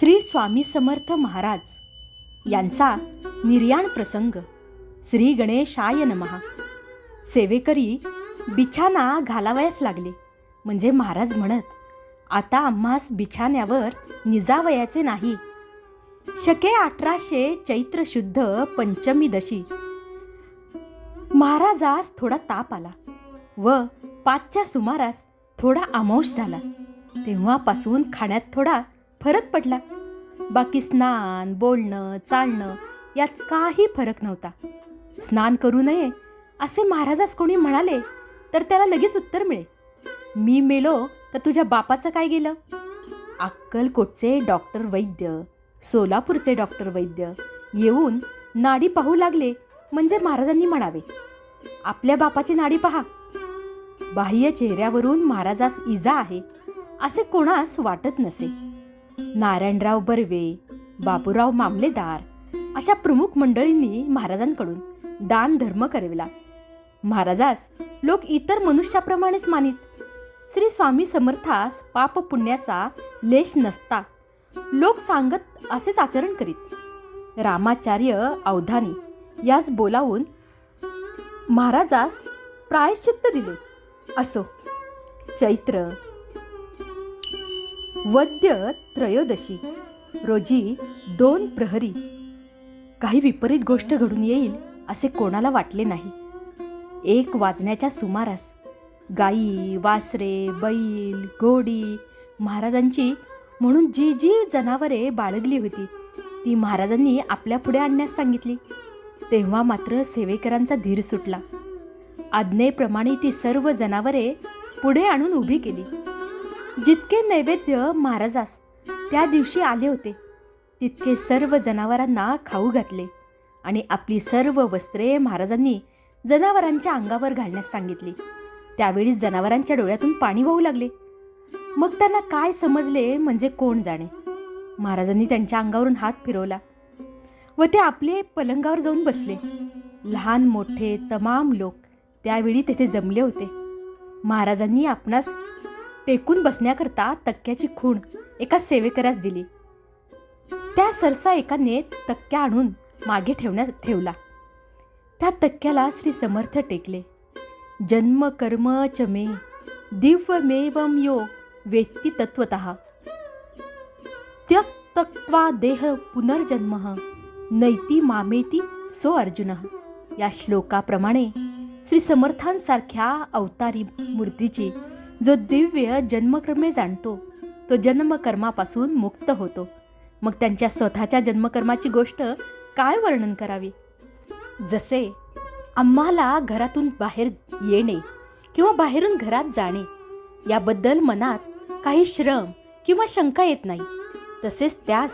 श्री स्वामी समर्थ महाराज यांचा निर्याण प्रसंग. श्री गणेशाय नमहा सेवेकरी बिछाना घालावयास लागले. म्हणजे महाराज म्हणत आता आम्हास बिछाण्यावर निजावयाचे नाही. शके अठराशे चैत्र शुद्ध पंचमी दशी. महाराजास थोडा ताप आला व पाचच्या सुमारास थोडा आमोश झाला. तेव्हापासून खाण्यात थोडा फरक पडला. बाकी स्नान बोलणं चालणं यात काही फरक नव्हता. स्नान करू नये असे महाराजास कोणी म्हणाले तर त्याला लगेच उत्तर मिळे. मी मेलो तर तुझ्या बापाचं काय गेलं? अक्कलकोटचे डॉक्टर वैद्य सोलापूरचे डॉक्टर वैद्य येऊन नाडी पाहू लागले म्हणजे महाराजांनी म्हणावे आपल्या बापाची नाडी पहा. बाह्य चेहऱ्यावरून महाराजास इजा आहे असे कोणास वाटत नसे. नारायणराव बर्वे बापूराव मामलेदार अशा प्रमुख मंडळींनी महाराजांकडून दान धर्म करविला. महाराजास लोक इतर मनुष्याप्रमाणेच मानित. श्री स्वामी समर्थास पाप पुण्याचा लेश नसता. लोक सांगत असेच आचरण करीत. रामाचार्य अवधानी यास बोलावून महाराजास प्रायश्चित्त दिले. असो चैत्र वद्य त्रयोदशी. रोजी दोन प्रहरी. काही विपरीत गोष्ट घडून येईल असे कोणाला वाटले नाही. एक वाजण्याच्या सुमारास गाई वासरे बैल घोडी महाराजांची म्हणून जी जी जनावरे बाळगली होती ती महाराजांनी आपल्या पुढे आणण्यास सांगितली. तेव्हा मात्र सेवेकरांचा धीर सुटला. आज्ञेप्रमाणे ती सर्व जनावरे पुढे आणून उभी केली. जितके नैवेद्य महाराजास त्या दिवशी आले होते तितके सर्व जनावरांना खाऊ घातले आणि आपली सर्व वस्त्रे महाराजांनी जनावरांच्या अंगावर घालण्यास सांगितली. त्यावेळी जनावरांच्या डोळ्यातून पाणी वाहू लागले. मग त्यांना काय समजले म्हणजे कोण जाणे? महाराजांनी त्यांच्या अंगावरून हात फिरवला व ते आपले पलंगावर जाऊन बसले. लहान मोठे तमाम लोक त्यावेळी तेथे जमले होते. महाराजांनी आपणास टेकून बसण्याकरता तक्क्याची खूण एका सेवेकरास दिली. त्या सरसा एकाने तक्क्या आणून मागे ठेवण्यात ठेवला. त्या तक्क्याला श्री समर्थ टेकले. जन्म कर्म च मे दिव्यमेवं यो वेत्ती तत्वत त्यक्तत्वा देह पुनर्जन्म नैती मामेती सो अर्जुन. या श्लोकाप्रमाणे श्री समर्थांसारख्या अवतारी मूर्तीची जो दिव्य जन्मकर्मे जाणतो तो जन्मकर्मापासून मुक्त होतो. मग त्यांच्या स्वतःच्या जन्मकर्माची गोष्ट काय वर्णन करावी? जसे आम्हाला घरातून बाहेर येणे किंवा बाहेरून घरात जाणे याबद्दल मनात काही श्रम किंवा शंका येत नाही. तसेच त्यास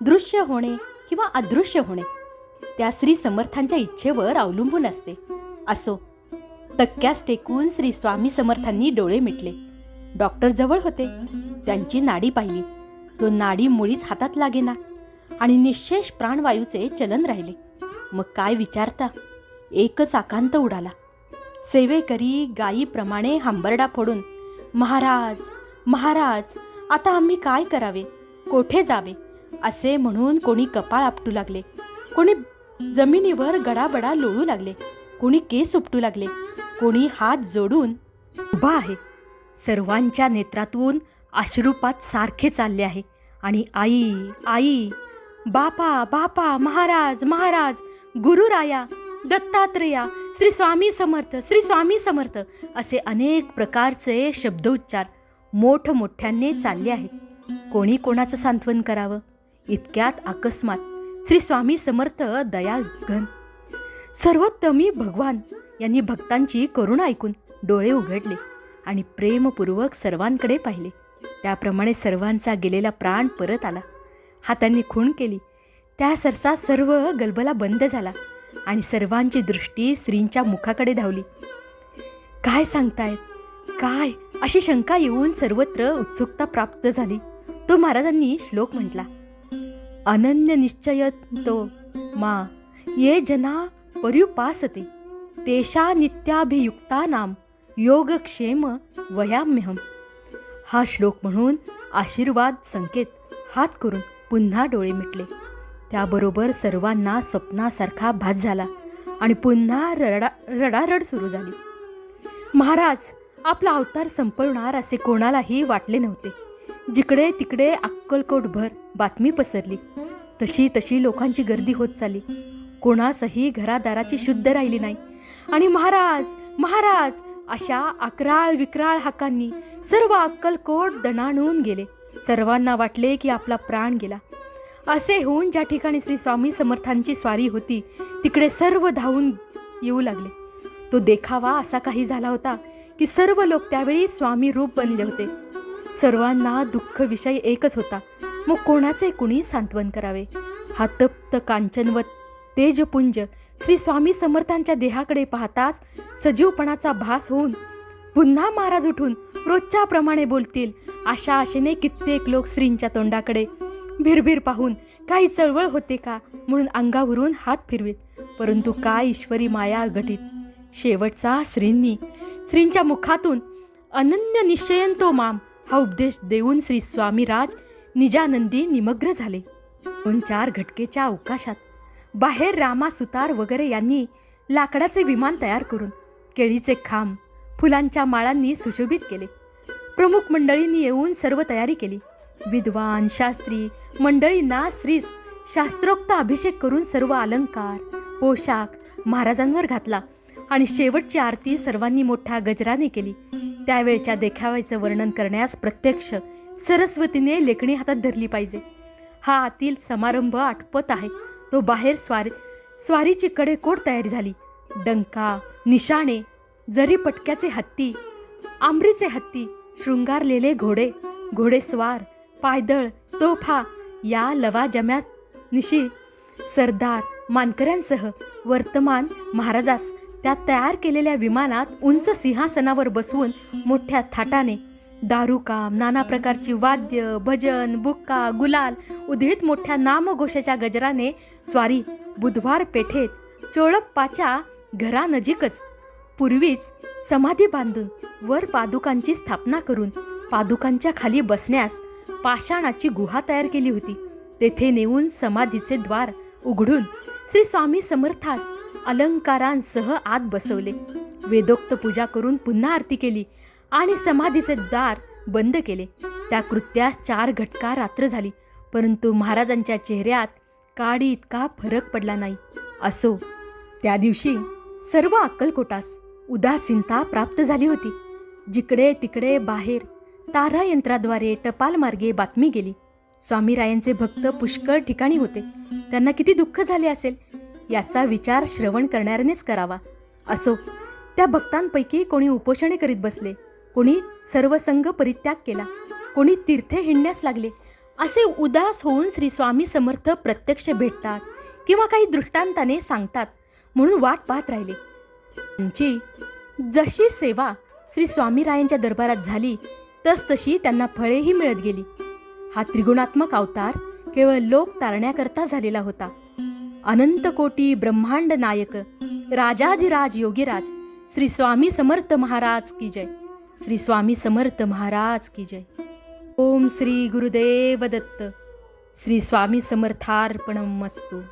दृश्य होणे किंवा अदृश्य होणे त्या श्री समर्थांच्या इच्छेवर अवलंबून असते. असो तक्क्यास टेकून श्री स्वामी समर्थांनी डोळे मिटले. डॉक्टर जवळ होते. त्यांची नाडी पाहिली. तो नाडी मुळीच हातात लागेना आणि निशेष प्राणवायूचे चलन राहिले. मग काय विचारता? एकच आकांत उडाला. सेवेकरी गायीप्रमाणे हंबरडा फोडून महाराज महाराज आता आम्ही काय करावे? कोठे जावे? असे म्हणून कोणी कपाळ आपटू लागले. कोणी जमिनीवर गडाबडा लोळू लागले. कोणी केस उपटू लागले. कोणी हात जोडून उभा आहे. सर्वांच्या नेत्रातून अश्रुपात सारखे चालले आहे. आणि आई आई बापा बापा महाराज महाराज गुरुराया दत्तात्रेया श्री स्वामी समर्थ श्री स्वामी समर्थ असे अनेक प्रकारचे शब्दोच्चार मोठमोठ्याने चालले आहेत. कोणी कोणाचं सांत्वन करावं? इतक्यात अकस्मात श्री स्वामी समर्थ दयाघन. सर्वोत्तमी भगवान यांनी भक्तांची करुणा ऐकून डोळे उघडले आणि प्रेमपूर्वक सर्वांकडे पाहिले. त्याप्रमाणे सर्वांचा गेलेला प्राण परत आला. हातांनी खूण केली. त्या सरसा सर्व गलबला बंद झाला आणि सर्वांची दृष्टी स्त्रींच्या मुखाकडे धावली. काय सांगतायत काय? अशी शंका येऊन सर्वत्र उत्सुकता प्राप्त झाली. तो महाराजांनी श्लोक म्हटला अनन्य निश्चय तो मा ये जना पर्युपासते. तेषा नित्याभियुक्तानाम योगक्षेम वयाम्यहम हा श्लोक म्हणून आशीर्वाद संकेत हात करून पुन्हा डोळे मिटले. त्याबरोबर सर्वांना स्वप्नासारखा भास झाला आणि पुन्हा रडा रडारड सुरू झाली. महाराज आपला अवतार संपवणार असे कोणालाही वाटले नव्हते. जिकडे तिकडे अक्कलकोटभर बातमी पसरली. तशी तशी लोकांची गर्दी होत चालली. कोणासही घरादाराची शुद्ध राहिली नाही. आणि महाराज महाराज अशा अकराळ विक्राळ हाकांनी सर्व अक्कलकोट दणाणून गेले. सर्वांना वाटले की आपला प्राण गेला. असे होऊन ज्या ठिकाणी श्री स्वामी समर्थांची स्वारी होती तिकडे सर्व धावून येऊ लागले. तो देखावा असा काही झाला होता की सर्व लोक त्यावेळी स्वामी रूप बनले होते. सर्वांना दुःख विषय एकच होता. मग कोणाचे कुणी सांत्वन करावे? हा तप्त कांचनवत तेजपुंज श्री स्वामी समर्थांच्या देहाकडे पाहताच सजीवपणाचा भास होऊन पुन्हा महाराज उठून रोजच्या प्रमाणे बोलतील अशा आशेने कित्येक लोक श्रींच्या तोंडाकडे भिरभिर पाहून काही चळवळ होते का म्हणून अंगावरून हात फिरवीत. परंतु काय ईश्वरी माया घटित शेवटचा श्रींनी श्रींच्या मुखातून अनन्य निश्चयन तो माम हा उपदेश देऊन श्री स्वामीराज निजानंदी निमग्न झाले. दोन चार घटकेच्या अवकाशात बाहेर रामा सुतार वगैरे यांनी लाकडाचे विमान तयार करून केळीचे खांब फुलांच्या माळांनी सुशोभित केले. प्रमुख मंडळींनी येऊन सर्व तयारी केली. विद्वान शास्त्री मंडळींना श्रीस शास्त्रोक्त अभिषेक करून सर्व अलंकार पोशाख महाराजांवर घातला आणि शेवटची आरती सर्वांनी मोठ्या गजराने केली. त्यावेळच्या देखाव्याचं वर्णन करण्यास प्रत्यक्ष सरस्वतीने लेखणी हातात धरली पाहिजे. हा आतील समारंभ आटपत आहे. तो बाहेर स्वारी स्वारीची कडेकोट तयारी झाली. डंका निशाणे जरी पटक्याचे हत्ती आंबरीचे हत्ती शृंगारलेले घोडे घोडेस्वार पायदळ तोफा या लवाजम्यात निशी सरदार मानकऱ्यांसह वर्तमान महाराजास त्या तयार केलेल्या विमानात उंच सिंहासनावर बसवून मोठ्या थाटाने दारूकाम नाना प्रकारची वाद्य भजन बुक्का गुलाल उधळीत मोठ्या नामघोषाच्या गजराने स्वारी बुधवार पेठेत चोळप्पाच्या घरानजीकच पूर्वीच समाधी बांधून वर पादुकांची स्थापना करून पादुकांच्या खाली बसण्यास पाषाणाची गुहा तयार केली होती. तेथे नेऊन समाधीचे द्वार उघडून श्री स्वामी समर्थास अलंकारांसह आत बसवले. वेदोक्त पूजा करून पुन्हा आरती केली. आणि समाधीचे दार बंद केले. त्या कृत्यास चार घटका रात्र झाली परंतु महाराजांच्या चेहऱ्यात काडी इतका फरक पडला नाही. असो त्या दिवशी सर्व अक्कलकोटास उदासीनता प्राप्त झाली होती. जिकडे तिकडे बाहेर तारा यंत्राद्वारे टपाल मार्गे बातमी गेली. स्वामीरायांचे भक्त पुष्कळ ठिकाणी होते. त्यांना किती दुःख झाले असेल याचा विचार श्रवण करणाऱ्यानेच करावा. असो त्या भक्तांपैकी कोणी उपोषणे करीत बसले कोणी सर्वसंग परित्याग केला. कोणी तीर्थे हिंडण्यास लागले. असे उदास होऊन श्री स्वामी समर्थ प्रत्यक्ष भेटतात किंवा काही दृष्टांताने सांगतात म्हणून वाट पाहत राहिले. त्यांची जशी सेवा श्री स्वामीरायांच्या दरबारात झाली तसतशी त्यांना फळेही मिळत गेली. हा त्रिगुणात्मक अवतार केवळ लोक तारण्याकरता झालेला होता. अनंत कोटी ब्रह्मांड नायक राजाधिराज योगीराज श्री स्वामी समर्थ महाराज की जय. श्री स्वामी समर्थ महाराज की जय. ओम श्री गुरुदेव दत्त. श्री स्वामी समर्थार्पणम मस्तू